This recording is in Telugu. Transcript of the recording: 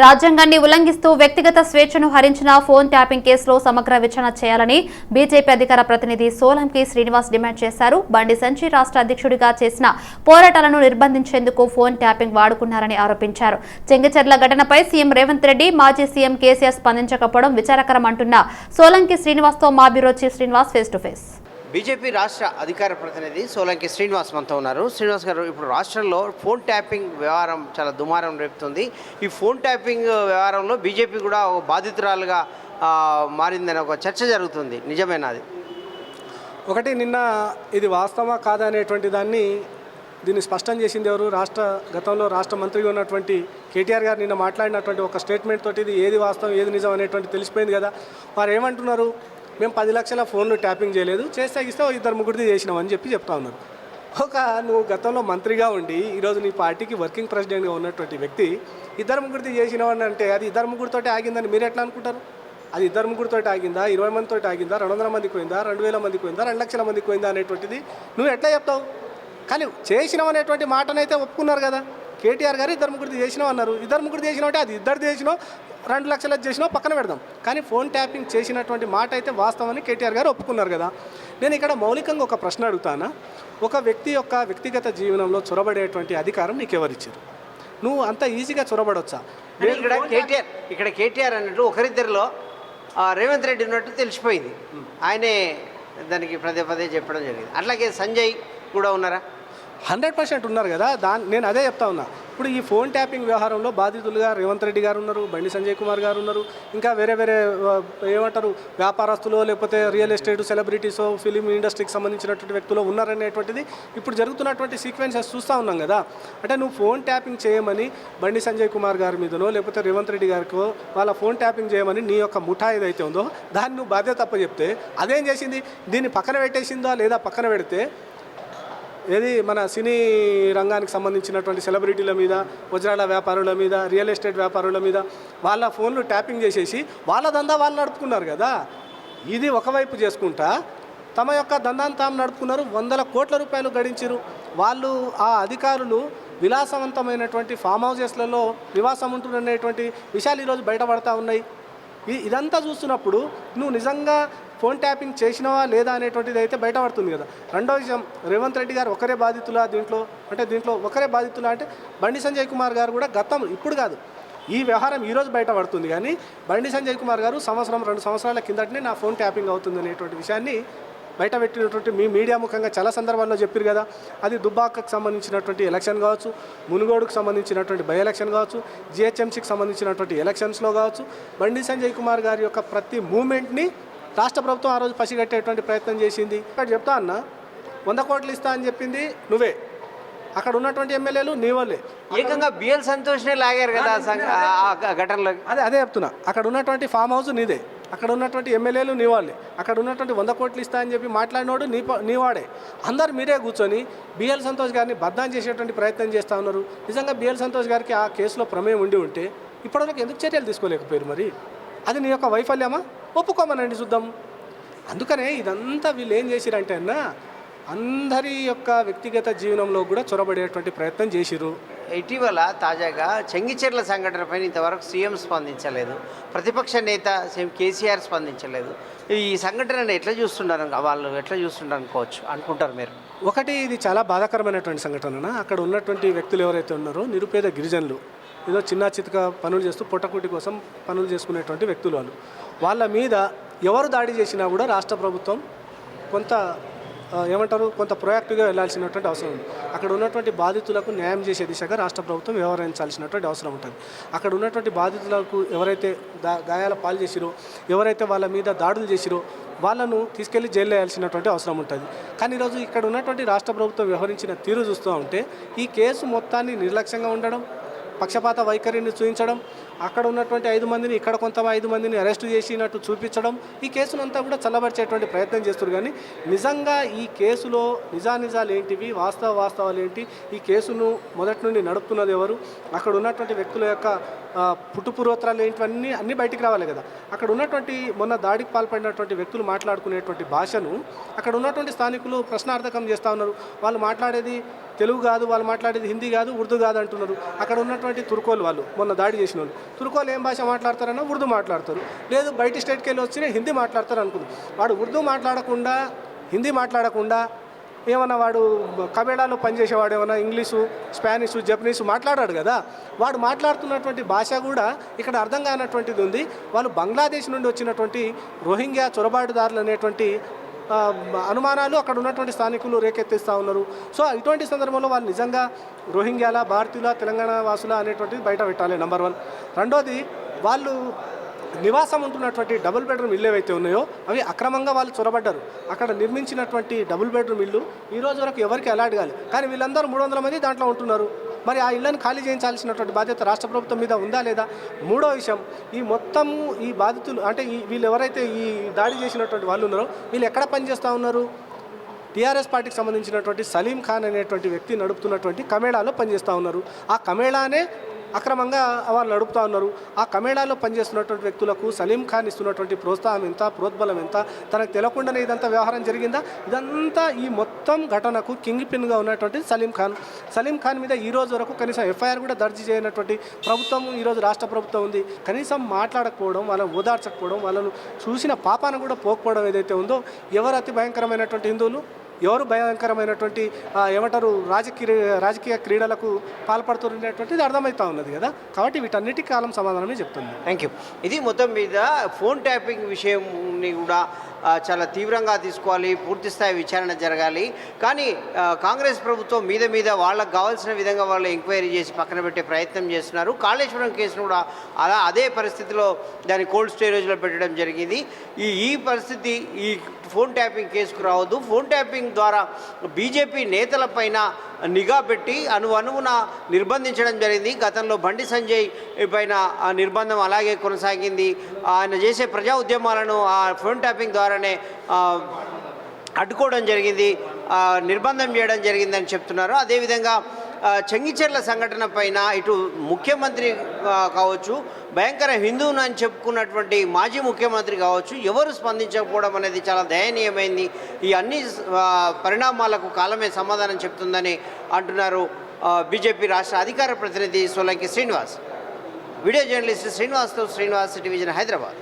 రాజ్యాంగాన్ని ఉల్లంఘిస్తూ వ్యక్తిగత స్వేచ్ఛను హరించిన ఫోన్ ట్యాపింగ్ కేసులో సమగ్ర విచారణ చేయాలని బీజేపీ అధికార ప్రతినిధి సోలంకి శ్రీనివాస్ డిమాండ్ చేశారు. బండి సంచి రాష్ట్ర అధ్యక్షుడిగా చేసిన పోరాటాలను నిర్బంధించేందుకు ఫోన్ ట్యాపింగ్ వాడుకున్నారని ఆరోపించారు. చెంగిచెర్ల ఘటనపై సీఎం రేవంత్ రెడ్డి మాజీ సీఎం కేసీఆర్ స్పందించకపోవడం విచారకరం అంటున్న సోలంకి శ్రీనివాస్తో మా bureau chief Srinivas face to face. BJP రాష్ట్ర అధికార ప్రతినిధి సోలంకి శ్రీనివాస్ మనతో ఉన్నారు. శ్రీనివాస్ గారు ఇప్పుడు రాష్ట్రంలో ఫోన్ ట్యాపింగ్ వ్యవహారం చాలా దుమారం రేపుతుంది. ఈ ఫోన్ ట్యాపింగ్ వ్యవహారంలో బీజేపీ కూడా ఒక బాధితురాలుగా మారిందని ఒక చర్చ జరుగుతుంది. నిజమేనా అది? ఒకటి నిన్న ఇది వాస్తవా కాదా అనేటువంటి దాన్ని దీన్ని స్పష్టం చేసింది ఎవరు? రాష్ట్ర గతంలో రాష్ట్ర మంత్రిగా ఉన్నటువంటి కేటీఆర్ గారు నిన్న మాట్లాడినటువంటి ఒక స్టేట్మెంట్ తోటి ఇది ఏది వాస్తవం ఏది నిజం అనేటువంటి తెలిసిపోయింది కదా. వారు ఏమంటున్నారు మేము పది లక్షల ఫోన్లు ట్యాపింగ్ చేయలేదు చేస్తే ఇస్తే ఓ ఇద్దరు ముగ్గురిది చేసినాం అని చెప్పి చెప్తా ఉన్నారు. ఒక నువ్వు గతంలో మంత్రిగా ఉండి ఈరోజు నీ పార్టీకి వర్కింగ్ ప్రెసిడెంట్గా ఉన్నటువంటి వ్యక్తి ఇద్దరు ముగ్గురిది చేసినావని అంటే అది ఇద్దరు ముగ్గురితోటి ఆగిందని మీరు ఎట్లా అనుకుంటారు? అది ఇద్దరు ముగ్గురితో ఆగిందా? ఇరవై మందితో ఆగిందా? రెండు వందల మందికి పోయిందా? రెండు వేల మందికి పోయిందా? రెండు లక్షల మందికి పోయిందా అనేటువంటిది నువ్వు ఎట్లా చెప్తావు? కానీ చేసినావు అనేటువంటి మాటనైతే ఒప్పుకున్నారు కదా. కేటీఆర్ గారు ఇద్దరు ముగ్గురు చేసినావు అన్నారు. ఇద్దరు ముగ్గురు చేసినావు అంటే అది ఇద్దరు చేసినావు రెండు లక్షల చేసినావు పక్కన పెడదాం. కానీ ఫోన్ ట్యాపింగ్ చేసినటువంటి మాట అయితే వాస్తవని కేటీఆర్ గారు ఒప్పుకున్నారు కదా. నేను ఇక్కడ మౌలికంగా ఒక ప్రశ్న అడుగుతానా? ఒక వ్యక్తి యొక్క వ్యక్తిగత జీవనంలో చొరబడేటువంటి అధికారం నీకు ఎవరిచ్చారు నువ్వు అంత ఈజీగా చొరబడొచ్చా? ఇక్కడ కేటీఆర్ ఇక్కడ కేటీఆర్ అన్నట్టు ఒకరిద్దరిలో రేవంత్ రెడ్డి ఉన్నట్టు తెలిసిపోయింది. ఆయనే దానికి పదే పదే చెప్పడం జరిగింది. అట్లాగే సంజయ్ కూడా ఉన్నారా? హండ్రెడ్ పర్సెంట్ ఉన్నారు కదా దాని నేను అదే చెప్తా ఉన్నా. ఇప్పుడు ఈ ఫోన్ ట్యాపింగ్ వ్యవహారంలో బాధితులుగా రేవంత్ రెడ్డి గారు ఉన్నారు బండి సంజయ్ కుమార్ గారు ఉన్నారు ఇంకా వేరే వేరే ఏమంటారు వ్యాపారస్తులు లేకపోతే రియల్ ఎస్టేట్ సెలబ్రిటీస్ ఫిలిం ఇండస్ట్రీకి సంబంధించినటువంటి వ్యక్తులు ఉన్నారనేటువంటిది ఇప్పుడు జరుగుతున్నటువంటి సీక్వెన్సెస్ చూస్తూ ఉన్నాం కదా. అంటే నువ్వు ఫోన్ ట్యాపింగ్ చేయమని బండి సంజయ్ కుమార్ గారి మీదనో లేకపోతే రేవంత్ రెడ్డి గారికో వాళ్ళ ఫోన్ ట్యాపింగ్ చేయమని నీ యొక్క ముఠా ఏదైతే ఉందో దాన్ని నువ్వు బాధ్యత తప్ప చెప్తే అదేం చేసింది? దీన్ని పక్కన పెట్టేసిందా లేదా పక్కన పెడితే ఏది మన సినీ రంగానికి సంబంధించినటువంటి సెలబ్రిటీల మీద వజ్రాల వ్యాపారుల మీద రియల్ ఎస్టేట్ వ్యాపారుల మీద వాళ్ళ ఫోన్లు ట్యాపింగ్ చేసేసి వాళ్ళ దందా వాళ్ళు నడుపుకున్నారు కదా. ఇది ఒకవైపు చేసుకుంటా తమ యొక్క దందాన్ని తాము నడుపుకున్నారు వందల కోట్ల రూపాయలు గడించారు. వాళ్ళు ఆ అధికారులు విలాసవంతమైనటువంటి ఫామ్ హౌసెస్లలో నివాసం ఉంటున్నటువంటి విషయాలు ఈరోజు బయటపడతా ఉన్నాయి. ఇదంతా చూస్తున్నప్పుడు నువ్వు నిజంగా ఫోన్ ట్యాపింగ్ చేసినవా లేదా అనేటువంటిది అయితే బయటపడుతుంది కదా. రెండో విషయం రేవంత్ రెడ్డి గారు ఒకరే బాధితులా దీంట్లో అంటే దీంట్లో ఒకరే బాధితులా అంటే బండి సంజయ్ కుమార్ గారు కూడా గతం ఇప్పుడు కాదు. ఈ వ్యవహారం ఈరోజు బయటపడుతుంది కానీ బండి సంజయ్ కుమార్ గారు సంవత్సరం రెండు సంవత్సరాల కిందటనే నా ఫోన్ ట్యాపింగ్ అవుతుంది అనేటువంటి విషయాన్ని బయట పెట్టినటువంటి మీ మీడియా ముఖంగా చాలా సందర్భాల్లో చెప్పారు కదా. అది దుబ్బాకకు సంబంధించినటువంటి ఎలక్షన్ కావచ్చు మునుగోడుకు సంబంధించినటువంటి బై ఎలక్షన్ కావచ్చు జిహెచ్ఎంసీకి సంబంధించినటువంటి ఎలక్షన్స్లో కావచ్చు బండి సంజయ్ కుమార్ గారి యొక్క ప్రతి మూమెంట్ని రాష్ట్ర ప్రభుత్వం ఆ రోజు పసిగట్టేటువంటి ప్రయత్నం చేసింది. ఇక్కడ చెప్తా అన్న వంద కోట్లు ఇస్తా అని చెప్పింది నువ్వే. అక్కడ ఉన్నటువంటి ఎమ్మెల్యేలు నీ వాళ్ళే ఏకంగా బిఎల్ సంతోష్నే లాగారు కదా ఘటనలో. అదే అదే చెప్తున్నా. అక్కడ ఉన్నటువంటి ఫామ్ హౌస్ నీదే. అక్కడ ఉన్నటువంటి ఎమ్మెల్యేలు నీ వాళ్ళే. అక్కడ ఉన్నటువంటి వంద కోట్లు ఇస్తా అని చెప్పి మాట్లాడినోడు నీ ప- నీ వాడే. అందరు మీరే కూర్చొని బిఎల్ సంతోష్ గారిని బద్నాం చేసేటువంటి ప్రయత్నం చేస్తూ ఉన్నారు. నిజంగా బిఎల్ సంతోష్ గారికి ఆ కేసులో ప్రమేయం ఉండి ఉంటే ఇప్పటివరకు ఎందుకు చర్యలు తీసుకోలేకపోయారు మరి? అది నీ యొక్క వైఫల్యమా? ఒప్పుకోమనండి చూద్దాం. అందుకనే ఇదంతా వీళ్ళు ఏం చేసిరంటే అన్న అందరి యొక్క వ్యక్తిగత జీవనంలో కూడా చొరబడేటువంటి ప్రయత్నం చేసిరు ఇటీవల తాజాగా చెంగిచెర్ల సంఘటనపైన ఇంతవరకు సీఎం స్పందించలేదు. ప్రతిపక్ష నేత సీఎం కేసీఆర్ స్పందించలేదు. ఈ సంఘటనను ఎట్లా చూస్తున్నారు? వాళ్ళు ఎట్లా చూస్తుంటారు అనుకోవచ్చు అనుకుంటారు మీరు? ఒకటి ఇది చాలా బాధాకరమైనటువంటి సంఘటన అక్కడ ఉన్నటువంటి వ్యక్తులు ఎవరైతే ఉన్నారో నిరుపేద గిరిజనులు. ఏదో చిన్న చితక పనులు చేస్తూ పొట్టకుటి కోసం పనులు చేసుకునేటువంటి వ్యక్తులు వాళ్ళు. వాళ్ళ మీద ఎవరు దాడి చేసినా కూడా రాష్ట్ర ప్రభుత్వం కొంత ఏమంటారు కొంత ప్రొయాక్టివ్గా వెళ్ళాల్సినటువంటి అవసరం ఉంది. అక్కడ ఉన్నటువంటి బాధితులకు న్యాయం చేసే దిశగా రాష్ట్ర ప్రభుత్వం వ్యవహరించాల్సినటువంటి అవసరం ఉంటుంది. అక్కడ ఉన్నటువంటి బాధితులకు ఎవరైతే దా గాయాల పాలు చేసిరో ఎవరైతే వాళ్ళ మీద దాడులు చేసిరో వాళ్ళను తీసుకెళ్ళి జైలు వేయాల్సినటువంటి అవసరం ఉంటుంది. కానీ ఈరోజు ఇక్కడ ఉన్నటువంటి రాష్ట్ర ప్రభుత్వం వ్యవహరించిన తీరు చూస్తూ ఉంటే ఈ కేసు మొత్తాన్ని నిర్లక్ష్యంగా ఉండడం పక్షపాత వైఖరిని చూపించడం అక్కడ ఉన్నటువంటి ఐదు మందిని ఇక్కడ కొంత ఐదు మందిని అరెస్ట్ చేసినట్టు చూపించడం ఈ కేసునంతా కూడా చల్లబరిచేటువంటి ప్రయత్నం చేస్తున్నారు. కానీ నిజంగా ఈ కేసులో నిజానిజాలు ఏంటివి? వాస్తవ వాస్తవాలు ఏంటి? ఈ కేసును మొదటి నుండి నడుపుతున్నది ఎవరు? అక్కడ ఉన్నటువంటి వ్యక్తుల యొక్క పుట్టుపూర్వోత్తరాలు పుట్టు ఏంటివన్నీ అన్నీ బయటికి రావాలి కదా. అక్కడ ఉన్నటువంటి మొన్న దాడికి పాల్పడినటువంటి వ్యక్తులు మాట్లాడుకునేటువంటి భాషను అక్కడ ఉన్నటువంటి స్థానికులు ప్రశ్నార్థకం చేస్తూ ఉన్నారు. వాళ్ళు మాట్లాడేది తెలుగు కాదు వాళ్ళు మాట్లాడేది హిందీ కాదు ఉర్దూ కాదు అంటున్నారు. అక్కడ ఉన్నటువంటి తుర్కోలు వాళ్ళు మొన్న దాడి చేసిన వాళ్ళు. తుర్కోలు ఏం భాష మాట్లాడతారన్నా ఉర్దూ మాట్లాడతారు. లేదు బయట స్టేట్కి వెళ్ళి వచ్చినా హిందీ మాట్లాడతారు అనుకుంది. వాడు ఉర్దూ మాట్లాడకుండా హిందీ మాట్లాడకుండా ఏమన్నా వాడు కబేడాలో పనిచేసేవాడు ఏమన్నా ఇంగ్లీషు స్పానిషు జపనీసు మాట్లాడాడు కదా. వాడు మాట్లాడుతున్నటువంటి భాష కూడా ఇక్కడ అర్థం కానటువంటిది ఉంది. వాళ్ళు బంగ్లాదేశ్ నుండి వచ్చినటువంటి రోహింగ్యా చొరబాటుదారులు అనేటువంటి అనుమానాలు అక్కడ ఉన్నటువంటి స్థానికులు రేకెత్తిస్తూ ఉన్నారు. సో ఇటువంటి సందర్భంలో వాళ్ళు నిజంగా రోహింగ్యాల భారతీయుల తెలంగాణ వాసుల అనేటువంటిది బయట పెట్టాలి నెంబర్ వన్ రెండోది వాళ్ళు నివాసం ఉంటున్నటువంటి డబుల్ బెడ్రూమ్ ఇల్లు ఏవైతే ఉన్నాయో అవి అక్రమంగా వాళ్ళు చొరబడ్డారు. అక్కడ నిర్మించినటువంటి డబుల్ బెడ్రూమ్ ఇల్లు ఈ రోజు వరకు ఎవరికి అలాట్ కాదు కానీ వీళ్ళందరూ మూడు వందల మంది దాంట్లో ఉంటున్నారు. మరి ఆ ఇళ్ళను ఖాళీ చేయించాల్సినటువంటి బాధ్యత రాష్ట్ర ప్రభుత్వం మీద ఉందా లేదా? మూడో విషయం ఈ మొత్తము ఈ బాధితులు అంటే ఈ వీళ్ళు ఎవరైతే ఈ దాడి చేసినటువంటి వాళ్ళు ఉన్నారో వీళ్ళు ఎక్కడ పనిచేస్తూ ఉన్నారు? టీఆర్ఎస్ పార్టీకి సంబంధించినటువంటి సలీం ఖాన్ అనేటువంటి వ్యక్తి నడుపుతున్నటువంటి కమేళాలో పనిచేస్తూ ఉన్నారు. ఆ కమేళానే అక్రమంగా వాళ్ళు నడుపుతూ ఉన్నారు. ఆ కమేడాలో పనిచేస్తున్నటువంటి వ్యక్తులకు సలీం ఖాన్ ఇస్తున్నటువంటి ప్రోత్సాహం ఎంత ప్రోద్బలం ఎంత? తనకు తెలియకుండానే ఇదంతా వ్యవహారం జరిగిందా? ఇదంతా ఈ మొత్తం ఘటనకు కింగ్ పిన్గా ఉన్నటువంటి సలీం ఖాన్. సలీం ఖాన్ మీద ఈ రోజు వరకు కనీసం ఎఫ్ఐఆర్ కూడా దర్జీ చేయనటువంటి ప్రభుత్వం ఈరోజు రాష్ట్ర ప్రభుత్వం ఉంది. కనీసం మాట్లాడకపోవడం వాళ్ళని ఓదార్చకపోవడం వాళ్ళను చూసిన పాపాన కూడా పోకపోవడం ఏదైతే ఉందో ఎవరు అతి భయంకరమైనటువంటి హిందువులు? ఎవరు భయంకరమైనటువంటి ఏమంటారు రాజకీయ రాజకీయ క్రీడలకు పాల్పడుతున్నటువంటిది అర్థమవుతా ఉన్నది కదా. కాబట్టి వీటన్నిటి కాలం సమాధానమే చెప్తుంది. థ్యాంక్ యూ ఇది మొత్తం మీద ఫోన్ ట్యాపింగ్ విషయంని కూడా చాలా తీవ్రంగా తీసుకోవాలి పూర్తిస్థాయి విచారణ జరగాలి. కానీ కాంగ్రెస్ ప్రభుత్వం మీద మీద వాళ్ళకు కావాల్సిన విధంగా వాళ్ళు ఎంక్వైరీ చేసి పక్కన పెట్టే ప్రయత్నం చేస్తున్నారు. కాళేశ్వరం కేసును కూడా అలా అదే పరిస్థితిలో దాన్ని కోల్డ్ స్టోరేజ్లో పెట్టడం జరిగింది. ఈ ఈ పరిస్థితి ఈ ఫోన్ ట్యాపింగ్ కేసుకు రావద్దు. ఫోన్ ట్యాపింగ్ ద్వారా బీజేపీ నేతలపైన నిఘా పెట్టి అను అణువున నిర్బంధించడం జరిగింది. గతంలో బండి సంజయ్ పైన ఆ నిర్బంధం అలాగే కొనసాగింది. ఆయన చేసే ప్రజా ఉద్యమాలను ఆ ఫోన్ ట్యాపింగ్ ద్వారానే అడ్డుకోవడం జరిగింది. నిర్బంధం చేయడం జరిగిందని చెప్తున్నారు. అదేవిధంగా చెంగిచెర్ల సంఘటన పైన ఇటు ముఖ్యమంత్రి కావచ్చు భయంకర హిందువును అని చెప్పుకున్నటువంటి మాజీ ముఖ్యమంత్రి కావచ్చు ఎవరు స్పందించకపోవడం అనేది చాలా దయనీయమైంది. ఈ అన్ని పరిణామాలకు కాలమే సమాధానం చెప్తుందని అంటున్నారు బీజేపీ రాష్ట్ర అధికార ప్రతినిధి సోలంకి శ్రీనివాస్. వీడియో జర్నలిస్ట్ శ్రీనివాస్తో శ్రీనివాస్ టెలివిజన్ హైదరాబాద్.